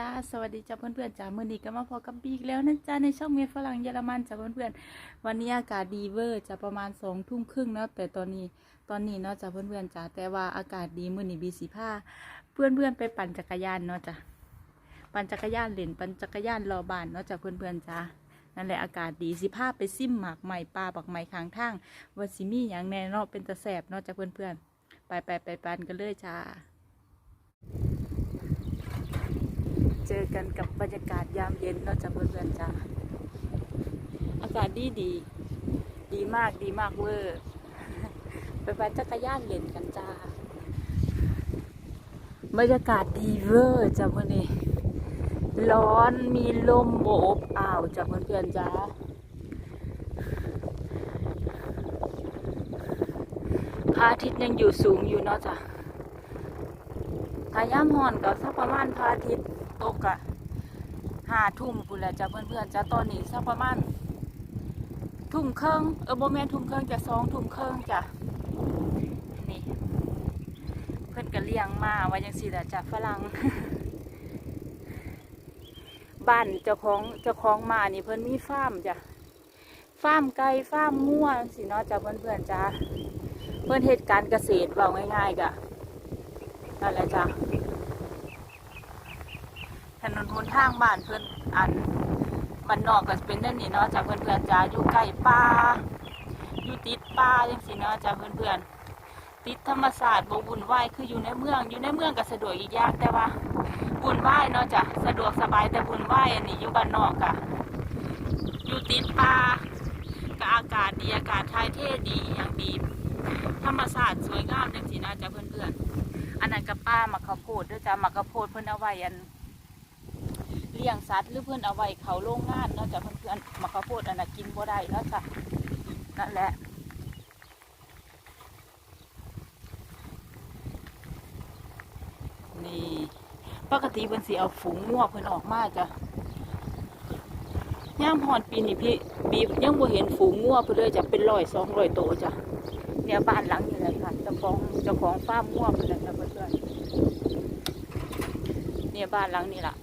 จ้า สวัสดีจ้าเพื่อนๆจ้ามื่อนี้ก็มาพอกับบีกแล้วนะจ้าในช่องเมียฝรั่งเยอรมันจ้าเพื่อนๆวันนี้อากาศดีเวอร์จะประมาณสองทุ่มครึ่งเนาะแต่ตอนนี้ตอนนี้เนาะจ้าเพื่อนๆจ้าแต่ว่าอากาศดีมื่อนี้บีสีผ้าเพื่อนๆไปปั่นจักรยานเนาะจ้าปั่นจักรยานเล่นปั่นจักรยานรอบานเนาะจ้าเพื่อนๆจ้านั่นแหละอากาศดีสิผ้าไปซิมหมากใหม่ปลาบักใหม่ข้างทางว่าสิมีอย่างแน่นาะเป็นตะแสบเนาะจ้าเพื่อนๆไปไปไปปั่นกันเลยจ้า เจอกันกับบรรยากาศยามเย็นเนาะจ้ะเพื่อนๆจ้าอากาศดีดีดีมากดีมากเวอร์ไปปั่นจักรยานเล่นกันจ้าบรรยากาศดีเวอร์จ้ะเพื่อนี่ร้อนมีลมโอบอ้าวจ้ะเพื่อนๆจ้าพระอาทิตย์ยังอยู่สูงอยู่เนาะจ้ะ ถ้าย่ำหอนก็สักประมาณพระอาทิตย์ตกอะหาทุ่มปุ่นแหละจ้ะเพื่อนๆจ้ะตอนนี้สักประมาณทุ่มเครึ่องเออโบแมนทุ่มเครึ่องจะสองทุ่มเครึ่องจ้ะนี่เพื่อนก็เลี้ยงมาไว้ยังสี่แหละจ้ะฝรั่งบ้านเจ้าของเจ้าของมานี่เพื่อนมีฟาร์มจ้ะฟาร์มไก่ฟาร์มงัวสิเนาะจ้ะเพื่อนๆจ้ะเพื่อนเหตุการณ์เกษตรว่าง่ายๆกะ นั่นแหละจ้ะถนนหนทางบ้านเพื่อนอันบ้านนอกก็เป็นนั่นนี่เนาะจากเพื่อนๆจ้าอยู่ใกล้ป่าอยู่ติดป่าจังสิเนาะจากเพื่อนๆติดธรรมศาสตร์บวุ่นวายคืออยู่ในเมือง อยู่ในเมืองก็สะดวกอีกอย่างแต่ว่าวุ่นวายเนาะจ้ะสะดวกสบายแต่วุ่นวายอันนี้อยู่บ้านนอกอะอยู่ติดป่าก็อากาศดีอากาศทายเทดีอย่างดี ธรรมศาสตร์สวยงามจังสินะจ้ะเพื่อนๆ อันนั้นกับป้ามักข้าวโพดด้วยจ้ะมักข้าวโพดเพิ่อนเอาไว้อันเลี้ยงสัตว์หรือเพิ่อนเอาไว้เขาโรงงานเนาะจ้ะเพื่อนๆมักข้าวโพดอันนั้นกินบ่ได้เนาะจ้ะนั่นแหละนี่ปกติเพิ่นสิเอาฝูงงัวเพิ่นออกมาจ้ะย่ามฮอดปีนี้พี่บียังบ่เห็นฝูงงัวเพิ่นเลยจะเป็นร้อยสองร้อยโตวจ้ะ เนี่ยบ้านหลังนี้แหละค่ะเจ้าของเจ้าของฟาร์มง่วงเลยนะเพื่อนๆเนี่ยบ้านหลังนี้ล่ะ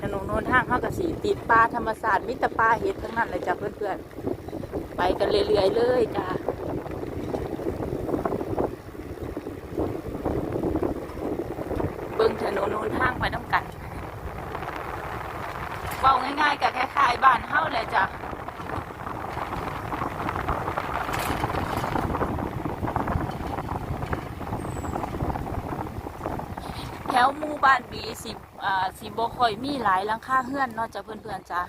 ถนนโน้นทางเขากระสีติดปลาธรรมศาสตร์มิตรปลาเห็ดทั้งนั้นเลยจ้ะเพื่อนๆไปกันเรื่อยๆเลยจ้ะเบิ่งถนนโน้นทางไปน้ำกันเบาง่ายๆกับคล้ายๆบ้านเฮาเลยจ้ะ ถวหมู่บ้านบีสิอ่าสิบ่ค่อยมีหลายหลังคาเฮือนเนาะจ้ะเพื่อนๆจ้ะ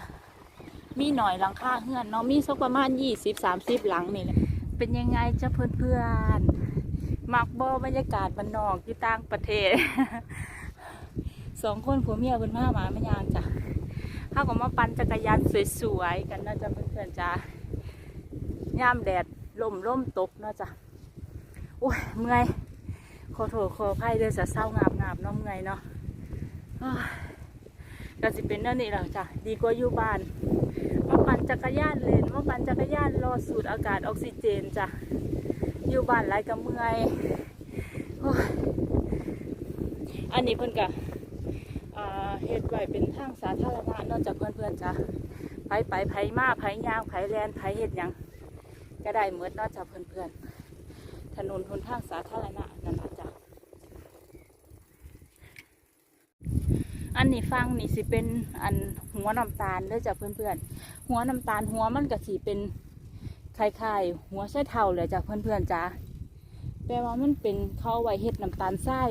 มีหน่อยหลังคาเฮือนเนาะมีสักประมาณยี่สิบสามสิบหลังนี่แหละเป็นยังไงจ้ะเพื่อนๆมักบ่บรรยากาศบ้านนอกอยู่ต่างประเทศ สองคนผัวเมียเพิ่นพาหมาไม่ยางจ้ะเขาก็มาปั่นจักรยานสวยๆกันนาะจ้ะเพื่อนๆจ้ะย่ามแดดลมล่มตกเนาะจ้ะโอ้ยเมื่อย ขอโทษขออภัยเด้อจะเศร้างาบงาบน้องไงเนาะก็สิเป็นนั่นนี่แหละจ้ะดีกว่าอยู่บ้านมาปั่นจักรยานเล่นมาปั่นจักรยานรอสูดอากาศออกซิเจนจ้ะอยู่บ้านไรก็เมื่อยโอ้ยอันนี้เพิ่อนกะอ่าเฮ็ดไว้เป็นทางสาธารณะนอกจากเพื่อนๆจ้ะไผไปไผมาไผย่างไผแลนไผเฮ็ดยังก็ได้เมดเนอกจากเพื่อนๆถนนหนทางสาธารณะนั่นละจ้ะ อั นนี้ฟังนี่สิเป็นอันหัวน้ำตาลเด้อจ้ะเพื่อนๆ หัวน้ำตาลหัวมันก็สิเป็นคล้ายๆหัวไส้เท่าเลยจ้ะเพื่อนๆจ้ะแปลว่ามันเป็นเข้าวไว้เฮ็ดน้ำตาลทราย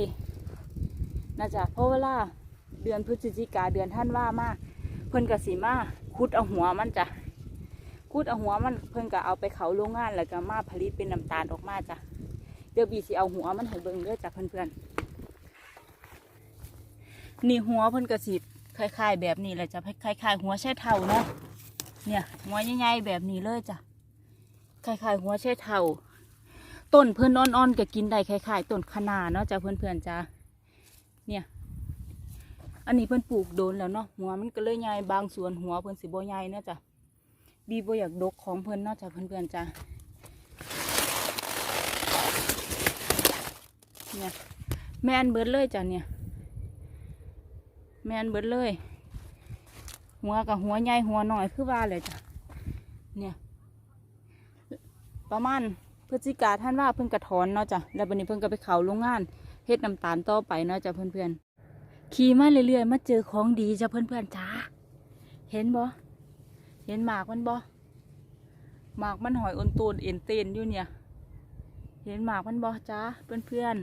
นะจ๊ะเพราะเวลาเดือนพฤศจิกาเดือนท่านว่ามากเพิ่อนก็สิมาคุดเอาหัวมันจ้ะคูดเอาหัวมันเพิ่อนก็เอาไปเขาโรงงานแล้วก็มาผลิตเป็นน้ำตาลออกมาจ้ะเดี๋ยวบีสิเอาหัวมันให้เบิ่งเด้อจ้ะเพื่อนๆ นี่หัวเพิ่นก็สิคล้ายๆ แบบนี้แหละจ้ะคล้ายๆ หัวใช้เท่าเนาะเนี่ย หัวใหญ่ๆแบบนี้เลยจ้ะคล้ายๆ หัวใช้เท่าต้นเพิ่นอ่อนๆก็กินได้คล้ายๆต้นคะน้าเนาะจ้ะเพื่อนๆจ้ะเนี่ย อันนี้เพิ่นปลูกโดนแล้วเนาะหัวมันก็เลยใหญ่บางส่วนหัวเพิ่นสิบ่ใหญ่เนาะจ้ะบีบ่อยากดกของเพิ่นเนาะจ้ะเพื่อนๆจ้ะเนี่ยแมนเบิดเลยจ้ะเนี่ย แมนเบิดเลย หัวกับหัวใหญ่หัวหน้อยคือว่าเลยจ้ะเนี่ยประมาณพฤศจิกาท่านว่าเพิ่นกระถอนเนาะจ้ะแล้วบัดนี้เพิ่นก็ไปเขาโรงงานเฮ็ดน้ำตาลต่อไปเนาะจ้ะเพื่อนๆขี่มาเรื่อยๆมาเจอของดีจ้ะเพื่อนๆจ้าเห็นบ่เห็นหมากมันบ่หมากมันหอยอนตูนเอ็นเตนอยู่เนี่ย เห็นหมากมันบ่จ้าเพื่อน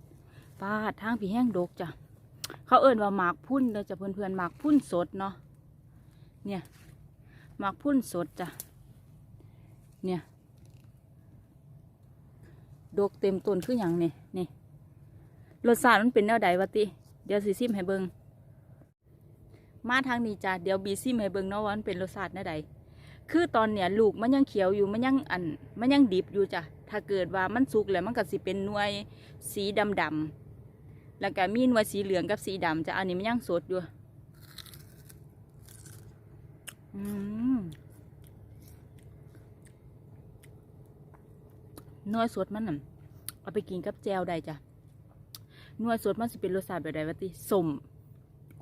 ๆปาดทางผีแห้งดกจ้ะ เขาเอิ่นว่าหมากพุ่นเด้อจ้ะเพื่อนๆหมากพุ่นสดเนาะเนี่ยหมากพุ่นสดจ้ะเนี่ยดกเต็มต้นคืออย่างนี่นี่รสชาติมันเป็นแนวใดวะติ เดี๋ยวสิซิมให้เบิงมาทางนี้จ้ะเดี๋ยวบีซิมให้เบิงเนาะว่ามันเป็นรสชาติแนวใดคือตอนเนี้ยลูกมันยังเขียวอยู่มันยังอันมันยังดิบอยู่จ้ะถ้าเกิดว่ามันสุกแล้วมันก็สิเป็นหน่วยสีดำดำ แล้วก็มีน่วสีเหลืองกับสีดำจะอันนี้มันยังสดอยู่อืมน่วสดมันน่ะเอาไปกินกับแจวได้จ้ะน่วสดมันสิเป็นรสชาติแบบใดวะติสม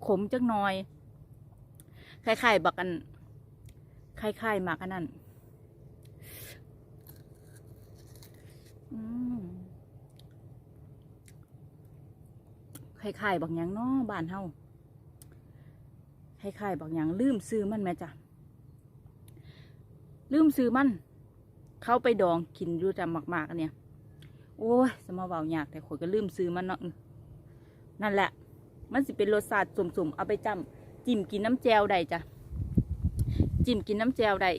ขมจักหน่อยคล้ายๆบักอันคล้ายๆหมากอันนั้นอืม คล้ายๆบักหยังเนาะบ้านเฮาคล้ายๆบักหยังลืมซื้อมันไหมจ้ะลืมซื้อมัน เข้าไปดองกินอยู่จำมากๆอันเนี่ย โอ้ยสมาเบายากแต่ข่อยก็ลืมซื้อมันเนาะนั่นแหละ มันสิเป็นรสชาติสมๆเอาไปจำจิ้มกินน้ำแจวได้จ้ะจิ้มกินน้ำแจวได้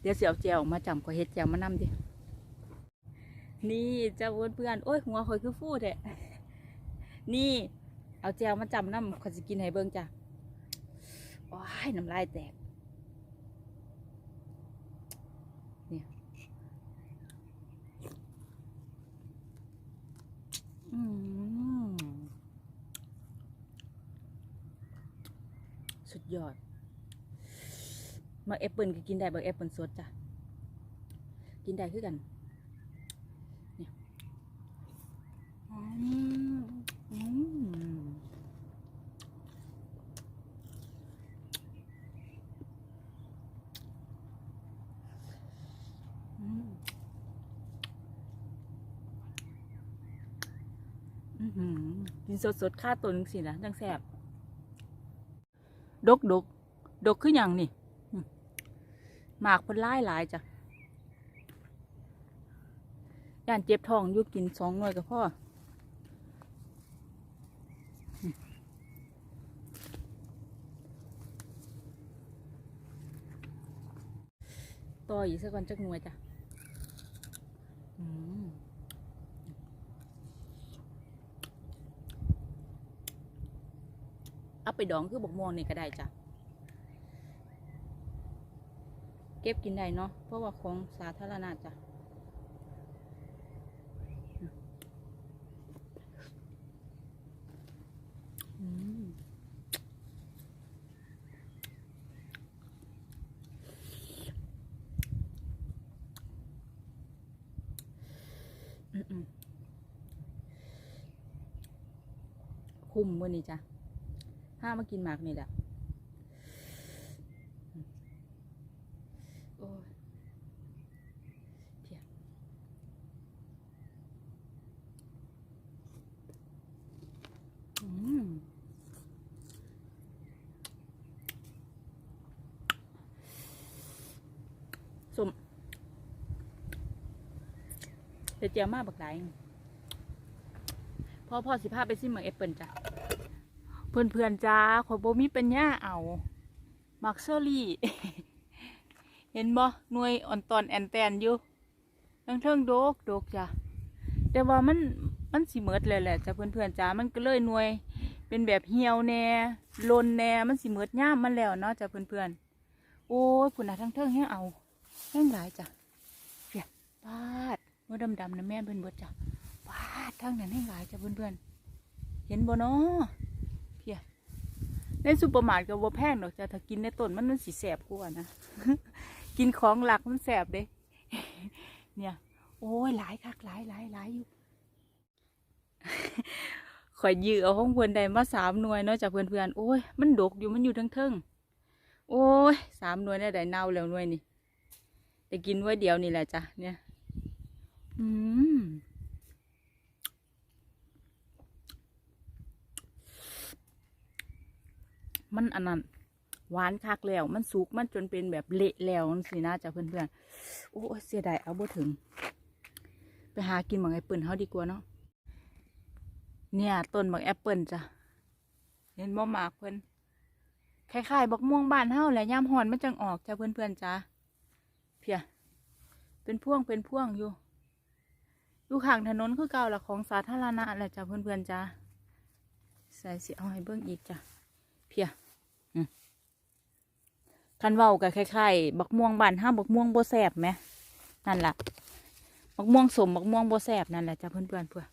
เดี๋ยวเสียวแจวมาจำขอยเฮ็ดแจวมานำดิ นี่เจ้าเพื่อนๆโอ้ยหัวข่อยคือฟูแท้นี่ เอาแจวมาจำน้ำข่อยสิกินให้เบิ่งจ้ะโอ้ยน้ำลายแตกอืมสุดยอดมาแอปเปิลก็กินได้บักแอปเปิลสดจ้ะ กินได้คือกันเนี่ยอืมอืมอืม อื้อหือ กินสดสดค่าตนสินะจังแสบดกดกดกคืออย่างนี่อืมหมากพิ่นหลายหลายจ้ะย่านเจ็บท้องอยู่กินสองหน่วยก็พออื ต่ออีกสักก่อนจักหน่วยจ้ะอืมเอาไปดองคือบกม่วงนี่ก็ได้จ้ะ เก็บกินได้เนาะเพราะว่าของสาธารณะจ้ะอืมอืมอืม คุ้มวันนี้จ้ะห้ามากินหมากนี่แหละโอ้ยเพียอืมสม เยวเจียวมาบักไหลพ่อพ่อสิพาไปซิเมืองแอปเปิลจ้ะ เพื่อนเพื่อนจ้าขอโบมีเป็นย่าเอามักเซอรี่ เห็นบ่หน่วยอ่อนตอนแอนแตนอยู่ทั้งเทิงโดกโดกจ้ะ แต่ว่ามันมันสิเมิดเลยแหละจ้ะเพื่อนเพื่อนจ้ามันก็เลยหน่วย เป็นแบบเหี่ยวแน่ลนแน่มันสิเมิดย่ามมันแล้วเนาะจ้ะเพื่อนเพื่อนโอ้ยคุณน่ะทั้งเทิงให้เอาแห้งหลายจ้ะเพียปาด มื่อดำๆนะแม่เพิ่นเบิดจ้ะปาทั้งนั้นให้หลายจ้ะเพื่อนๆเห็นบ่เนาะเพียในซูเปอร์มาร์ทก็บ่แพงดอกจ้ะถ้ากินในต้นมันมันสิแสบกว่านะกินของหลักมันแสบเด้เนี่ยโอ้ยหลายคักหลายหลายหลายอยู่ข่อยยื้อเอาของเพื่อนใดมาสามหน่วยเนาะจากเพื่อนๆโอ้ยมันดกอยู่มันอยู่ทั้งเทิงโอ้ยสามหน่วยได้ได้เน่าแล้วหน่วยนี่แต่กินไว้เดียวนี่แหละจ้ะเนี่ย อืมมันอันนั้นหวานคักแล้ว มันสุกมันจนเป็นแบบเละแล้วสินะจ้ะเพื่อนๆโอ้เสียดายเอาบ่ถึง ไปหากินหมากแอปเปิลเฮาดีกว่าเนาะเนี่ยต้นหมากแอปเปิลจ้ะเห็นบ่หมากเพิ่อนคล้ายๆบักม่วงบ้านเฮาแหละย่ามหอนมันจังออกจ้ะเพื่อนๆจ้ะเพียเป็นพ่วงเป็นพ่วงอยู่ อยู่ข้างถนนคือเก่าละของสาธารณะแหละจ้ะเพื่อนๆจ้ะใส่สิเอาให้เบิ่งอีกจ้ะเพียคันเว้ากับคล้ายๆบักม่วงบานห้าบักม่วงโบแสบไหมนั่นล่ะบักม่วงสมบักม่วงโบแสบนั่นแหละจ้ะเพื่อนๆเพื่อ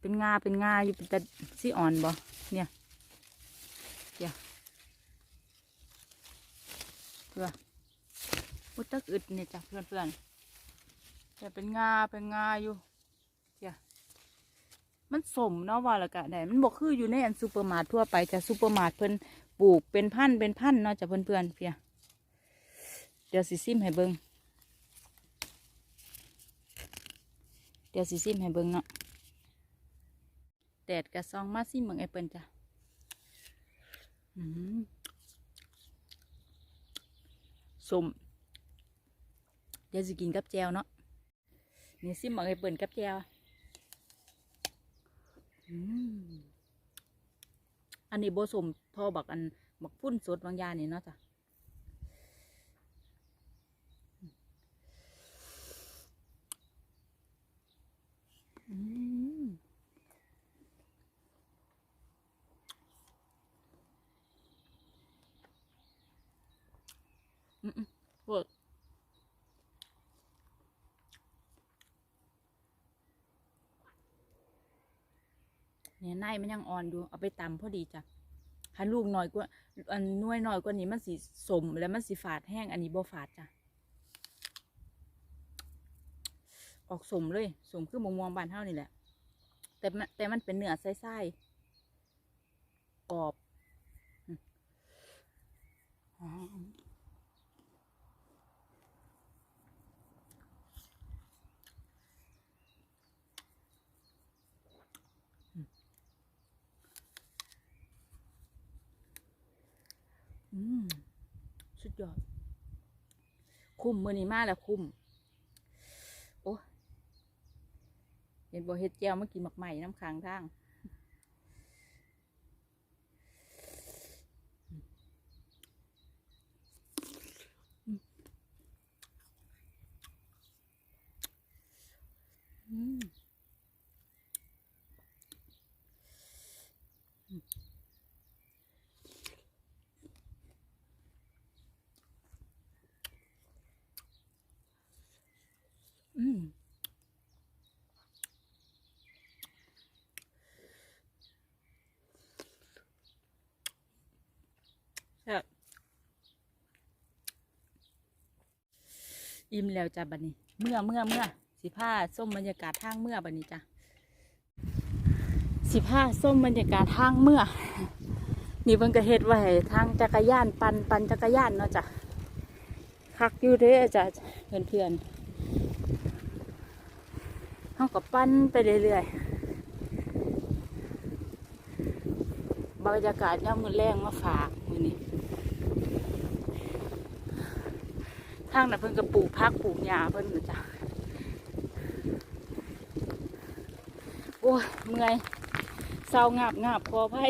เป็นงาเป็นงาอยู่เป็นตะซี่อ่อนบ่เนี่ยเพียเพื่อพุตักอึดเนี่ยจ้ะเพื่อนๆ แต่เป็นงาเป็นงาอยู่เพียมันสมเนาะว่าละกะได้มันบอกคืออยู่ในอันซูเปอร์มาร์ททั่วไปจะซูเปอร์มาร์ทเพิ่นปลูกเป็นพันเป็นพันเนาะจะเพื่อนเพื่อนเพียเดี๋ยวสิซิมให้เบิงเดี๋ยวสิซิมให้เบิ้งเนาะแดดกระซองมาซิมเหมืองไอเปิลจ้ะอืมสมเดี๋ยวสิกินกับแจวเนาะ นี่ซิมองไอเปิลกับแจวอันนี้โบสมทอบักอันบักพุ่นสดบางยานี่เนาะจ้ะอืมอืมอืมโอ้ย เนี่ยในมันยังอ่อนอยู่เอาไปตำพอดีจ้ะถ้าลูกหน่อยกว่าอันน้อยหน่อยกว่านี้มันสีสมแล้วมันสีฝาดแห้งอันนี้บ่ฝาดจ้ะออกสมเลยสมคือมะม่วงบานเท่านี่แหละ แต่แต่มันเป็นเนื้อไส้ๆกรอบอืม อืมสุดยอด คุ้มมือนี้มาแล้วคุ้ม โอ้ เห็นบ่เฮ็ดแก้วมากินหมักใหม่น้ำค้างทาง อืมอืมแซ่บ อิ่มแล้วจ้ะบัดนี้ เมื่อเมื่อเมื่อสิผ้าส้มบรรยากาศทางเมื่อบัดนี้จ้ะสิผ้าส้มบรรยากาศทางเมื่อ นี่เพิ่นก็เฮ็ดไว้ให้ทางจักรยานปันปันจักรยานเนาะจ้ะคักอยู่เด้อจ้ะเพื่อนเพื่อนเขาก็ปั้นไปเรื่อยๆบรรยากาศย่ำมือแรงมาฝากมือนี้ ทางน่ะเพิ่นก็ปลูกพักปลูกหญ้าเพิ่นนะจ้ะโอ้ยเมื่อยเศร้างาบงาบคอไผ่